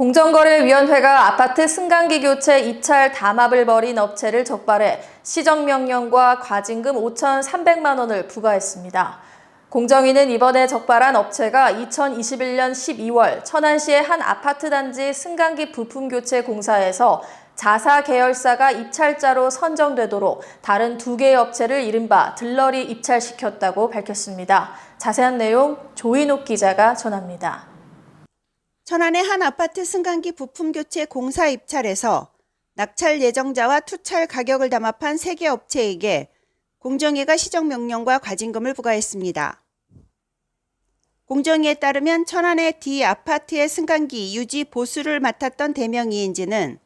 공정거래위원회가 아파트 승강기 교체 입찰 담합을 벌인 업체를 적발해 시정명령과 과징금 5,300만 원을 부과했습니다. 공정위는 이번에 적발한 업체가 2021년 12월 천안시의 한 아파트 단지 승강기 부품 교체 공사에서 자사 계열사가 입찰자로 선정되도록 다른 두 개의 업체를 이른바 들러리 입찰시켰다고 밝혔습니다. 자세한 내용 조인옥 기자가 전합니다. 천안의 한 아파트 승강기 부품 교체 공사 입찰에서 낙찰 예정자와 투찰 가격을 담합한 세 개 업체에게 공정위가 시정명령과 과징금을 부과했습니다. 공정위에 따르면 천안의 D 아파트의 승강기 유지 보수를 맡았던 대명이인지는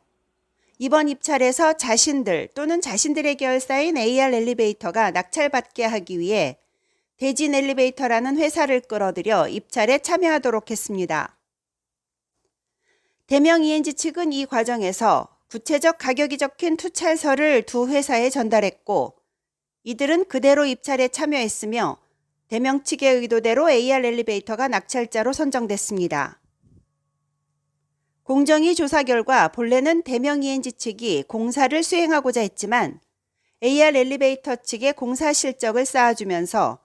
이번 입찰에서 자신들 또는 자신들의 계열사인 AR 엘리베이터가 낙찰받게 하기 위해 대진 엘리베이터라는 회사를 끌어들여 입찰에 참여하도록 했습니다. 대명 ENG 측은 이 과정에서 구체적 가격이 적힌 투찰서를 두 회사에 전달했고 이들은 그대로 입찰에 참여했으며 대명 측의 의도대로 AR 엘리베이터가 낙찰자로 선정됐습니다. 공정위 조사 결과 본래는 대명 ENG 측이 공사를 수행하고자 했지만 AR 엘리베이터 측의 공사 실적을 쌓아주면서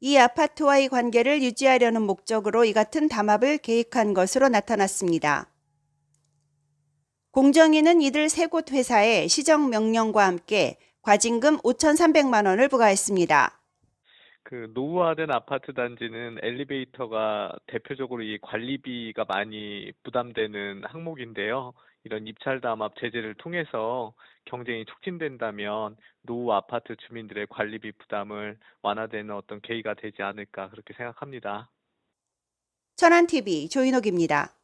이 아파트와의 관계를 유지하려는 목적으로 이 같은 담합을 계획한 것으로 나타났습니다. 공정위는 이들 세 곳 회사에 시정 명령과 함께 과징금 5,300만 원을 부과했습니다. 그 노후화된 아파트 단지는 엘리베이터가 대표적으로 이 관리비가 많이 부담되는 항목인데요. 이런 입찰 담합 제재를 통해서 경쟁이 촉진된다면 노후 아파트 주민들의 관리비 부담을 완화되는 어떤 계기가 되지 않을까 그렇게 생각합니다. 천안TV 조인옥입니다.